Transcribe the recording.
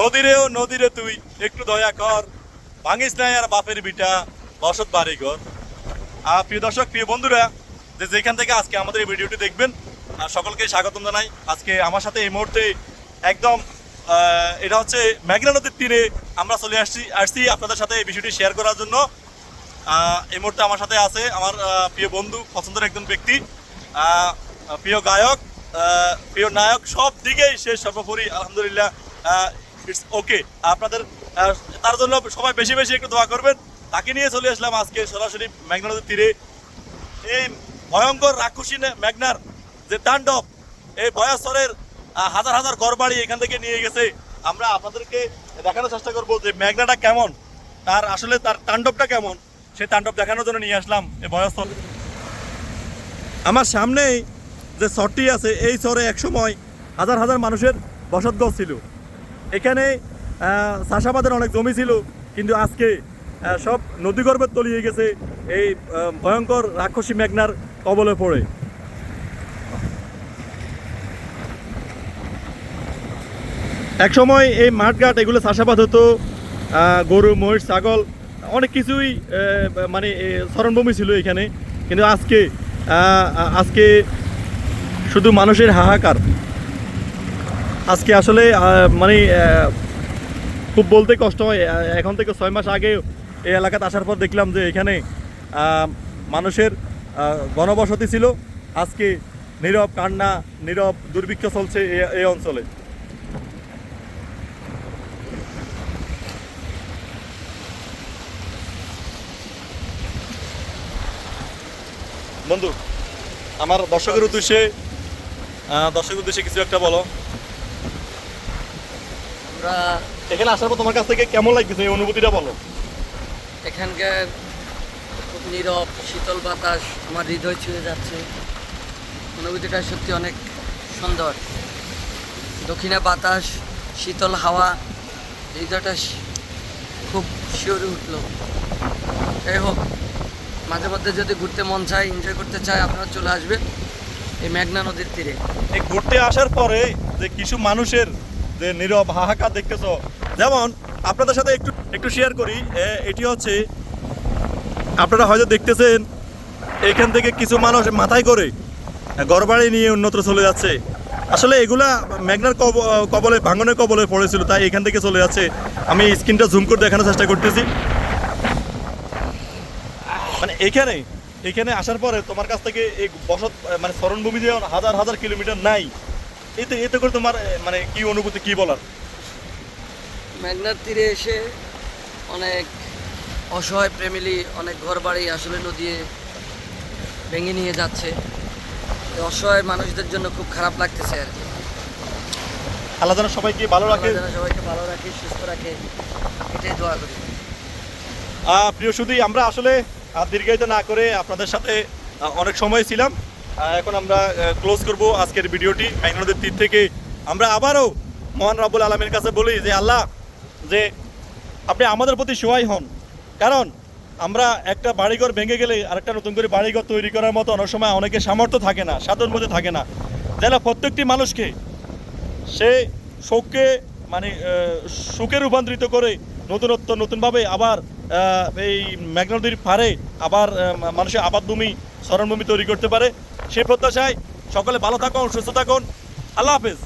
নদীরেও, নদীরে তুই একটু দয়া কর। ভাঙিস নাই আর বাপের বিটা, বসত বাড়ি ঘর আর প্রিয় দর্শক, প্রিয় বন্ধুরা, যে যেখান থেকে আজকে আমাদের এই ভিডিওটি দেখবেন, আর সকলকে স্বাগতম জানাই। আজকে আমার সাথে এই মুহূর্তে একদম এটা হচ্ছে মেঘনা নদীর তীরে আমরা চলে আসছি আসছি আপনাদের সাথে এই বিষয়টি শেয়ার করার জন্য। এই মুহূর্তে আমার সাথে আছে আমার প্রিয় বন্ধু, পছন্দের একজন ব্যক্তি প্রিয় গায়ক প্রিয় নায়ক, সব দিকেই সে সর্বোপরি, আলহামদুলিল্লাহ ইটস ওকে আপনাদের তার জন্য সবাই বেশি বেশি একটু দোয়া করবেন। তাকে নিয়ে চলে আসলাম আজকে সরাসরি মেঘনা নদীর তীরে। এই ভয়ঙ্কর রাক্ষসী মেঘনার যে তাণ্ডব, এই ভয়াসরের হাজার হাজার ঘর বাড়ি এখান থেকে নিয়ে গেছে। আমরা আপনাদেরকে দেখানোর চেষ্টা করব যে মেঘনাটা কেমন, তার আসলে তার তাণ্ডবটা কেমন। সেই তাণ্ডব দেখানোর জন্য নিয়ে আসলাম এই ভয়াসর আমার সামনেই যে চরটি আছে, এই চরে একসময় হাজার হাজার মানুষের বসতগছ ছিল। এখানে চাষাবাদের অনেক জমি ছিল কিন্তু আজকে সব নদীগর্ভে তলিয়ে গেছে এই ভয়ঙ্কর রাক্ষসী মেঘনার কবলে পড়ে। এক সময় এই মাঠঘাট এগুলো চাষাবাদ হতো গরু মহিষ ছাগল অনেক কিছুই মানে এ, শরণভূমি ছিল এখানে কিন্তু আজকে আজকে শুধু মানুষের হাহাকার। আজকে আসলে মানে খুব বলতে কষ্ট হয়। এখন থেকে ছয় মাস আগে এই এলাকাতে আসার পর দেখলাম যে এখানে মানুষের গণবসতি ছিল। আজকে নীরব কান্না, নীরব দুর্ভিক্ষ চলছে এই অঞ্চলে। বন্ধু, আমার দর্শকের উদ্দেশ্যে দর্শকের উদ্দেশ্যে কিছু একটা বলো। আমরা এখানে আসার পর তোমার কাছ থেকে কেমন লাগছে এই অনুভূতিটা বলো। এখানকার খুব নীরব শীতল বাতাস আমার হৃদয় ছুঁয়ে যাচ্ছে। অনুভূতিটা সত্যি অনেক সুন্দর। দক্ষিণে বাতাস শীতল হাওয়া হৃদয়টা খুব শিওরে উঠল। যাই হোক মাঝে মধ্যে যদি ঘুরতে মন চায় এনজয় করতে চায় আপনারা চলে আসবেন এই মেঘনা নদীর তীরে। এই ঘুরতে আসার পরে যে কিছু মানুষের যে নীরব হাহাকার দেখতেছো। যেমন, আপনাদের সাথে একটু একটু শেয়ার করি। এটি হচ্ছে, আপনারা হয়তো দেখতেছেন, এখান থেকে কিছু মানুষ মাথায় করে গড়বাড়ি নিয়ে অন্যত্র চলে যাচ্ছে। আসলে এগুলা কব- কবলে, ভাঙনের কবলে পড়েছিল, তাই এখান থেকে চলে যাচ্ছে। আমি স্ক্রিনটা জুম করে দেখানোর চেষ্টা করতেছি। মানে এখানে এখানে আসার পরে তোমার কাছ থেকে এই বসত মানে শরণভূমি যে হাজার হাজার কিলোমিটার নাই এতে এতে করে তোমার মানে কি অনুভূতি কি বলার? মেঘনার তীরে এসে অনেক অসহায় প্রেমিলি অনেক ঘর বাড়ি আসলে নদী ভেঙে নিয়ে যাচ্ছে। অসহায় মানুষদের জন্য খুব খারাপ লাগতেছে আর কি। আল্লাহ যেন সবাইকে ভালো রাখে। সবাইকে ভালো রাখে সুস্থ রাখে এটাই দোয়া করি। প্রিয় শুধু আমরা আসলে দীর্ঘায়িত না করে আপনাদের সাথে অনেক সময় ছিলাম। এখন আমরা ক্লোজ করব আজকের ভিডিওটি। মেঘনদের তীর থেকে আমরা আবারও মহান রাবুল আলমের কাছে বলি যে, আল্লাহ, যে আপনি আমাদের প্রতি সহায় হন। কারণ আমরা একটা বাড়িঘর ভেঙে গেলে আরেকটা নতুন করে বাড়িঘর তৈরি করার মতো অনেক সময় অনেকের সামর্থ্য থাকে না, সাধন মধ্যে থাকে না। যেন প্রত্যেকটি মানুষকে সে শোককে মানে সুখে রূপান্তরিত করে নতুনত্ব নতুনভাবে আবার এই মেঘনা নদীর পারে আবার মানুষের আবাদভূমি, স্মরণভূমি তৈরি করতে পারে। সেই প্রত্যাশায় সকলে ভালো থাকুন সুস্থ থাকুন। আল্লাহ হাফেজ।